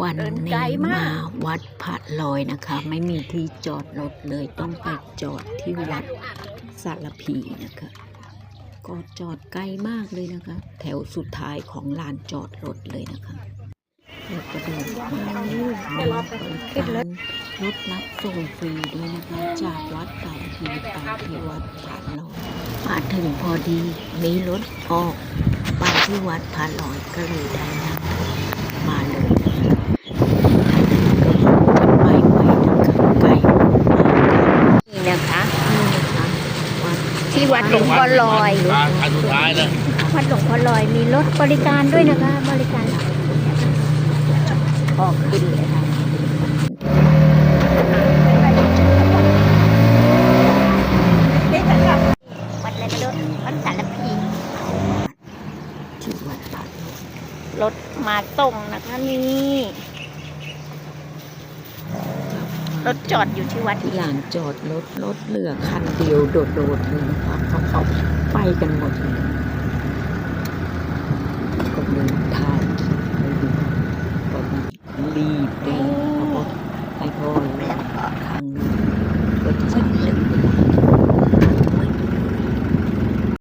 วันเดินไกลนี้มามากวัดพระลอยนะคะ ไม่มีที่จอดรถเลยต้องไปจอดที่วัดสารพีนะคะ ก็จอดไกลมากเลยนะคะ แถวสุดท้ายของลานจอดรถเลยนะคะแล้วก็เดินมามีบริการรถรับส่งฟรีด้วยนะคะจากวัดสารพีไปที่วัดพระลอยมาถึงพอดีมีรถออกไปที่วัดพระลอยก็เลยได้นั่งรถมาเลยนะคะก็ไปไว้นะคะไกลมาก นี่นะคะ นี่นะคะวัด ที่วัดหลวงพ่อลอยทางอันสุดท้ายแล้ววัดหลวงพ่อลอยมีรถบริการด้วยนะคะ บริการออกขึ้นเลยค่ะวัดอะไรไม่รู้วัดสารพีที่วัดพระลอยรถมาส่งนะคะนี่ รถจอดอยู่ที่วัดที่ลานจอดรถรถเหลือคันเดียวโดดๆเลยนะคะเพราะเขาไปกันหมดเลย